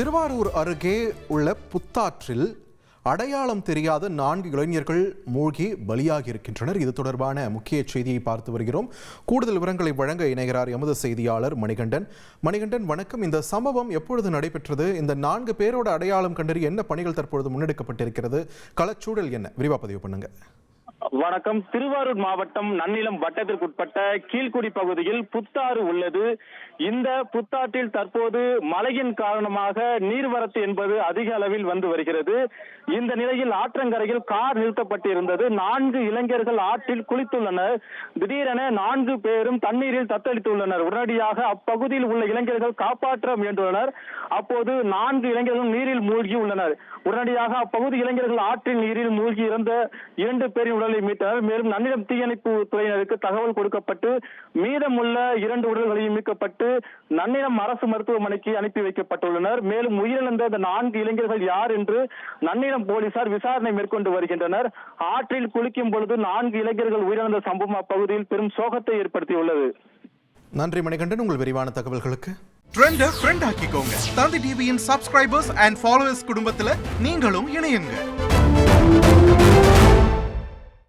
திருவாரூர் அருகே உள்ள புத்தாற்றில் அடையாளம் தெரியாத நான்கு இளைஞர்கள் மூழ்கி பலியாகி இருக்கின்றனர் இது தொடர்பான முக்கிய செய்தியை பார்த்து வருகிறோம். கூடுதல் விவரங்களை வழங்க இணைகிறார் எமது செய்தியாளர் மணிகண்டன். மணிகண்டன் வணக்கம். இந்த சம்பவம் எப்பொழுது நடைபெற்றது? இந்த நான்கு பேரோட அடையாளம் கண்டறிய என்ன பணிகள் தற்பொழுது முன்னெடுக்கப்பட்டிருக்கிறது? களச்சூழல் என்ன? விரிவாக பதிவு பண்ணுங்கள் வணக்கம். திருவாரூர் மாவட்டம் நன்னிலம் வட்டத்திற்குட்பட்ட கீழ்குடி பகுதியில் புத்தாறு உள்ளது. இந்த புத்தாற்றில் தற்போது மழையின் காரணமாக நீர்வரத்து என்பது அதிக அளவில் வந்து வருகிறது. இந்த நிலையில் ஆற்றங்கரையில் கார் நிறுத்தப்பட்டிருந்தது. நான்கு இளைஞர்கள் ஆற்றில் குளித்துள்ளனர். திடீரென நான்கு பேரும் தண்ணீரில் தத்தளித்துள்ளனர். உடனடியாக அப்பகுதியில் உள்ள இளைஞர்கள் காப்பாற்ற முயன்றுள்ளனர். அப்போது நான்கு இளைஞர்களும் நீரில் மூழ்கி உள்ளனர். உடனடியாக அப்பகுதி இளைஞர்கள் ஆற்றில் நீரில் மூழ்கி இறந்த இரண்டு பேரின் உடல் மீட்டனர். மேலும் நன்னிலம் தீயணைப்பு துறையினருக்கு தகவல் கொடுக்கப்பட்டு மீதமுள்ள இரண்டு உடல்களையும் மீட்கப்பட்டு நன்னிலம் அரசு மருத்துவமனைக்கு அனுப்பி வைக்கப்பட்டுள்ளனர். மேலும் உயிரிழந்த இந்த நான்கு இளைஞர்கள் யார் என்று நன்னிலம் போலீசார் விசாரணை மேற்கொண்டு வருகின்றனர். ஆற்றில் குளிக்கும் பொழுது நான்கு இளைஞர்கள் உயிரிழந்த சம்பவம் அப்பகுதியில் பெரும் சோகத்தை ஏற்படுத்தியுள்ளது. நன்றி மணிகண்டன். உங்கள் விரிவான தகவல்களுக்கு. ட்ரெண்ட ஃப்ரெண்ட் ஆக்கிக்கோங்க. தந்தி டிவியின் சப்ஸ்கிரைபர்ஸ் அண்ட் ஃபாலோவர்ஸ் குடும்பத்துல நீங்களும் இணையுங்க.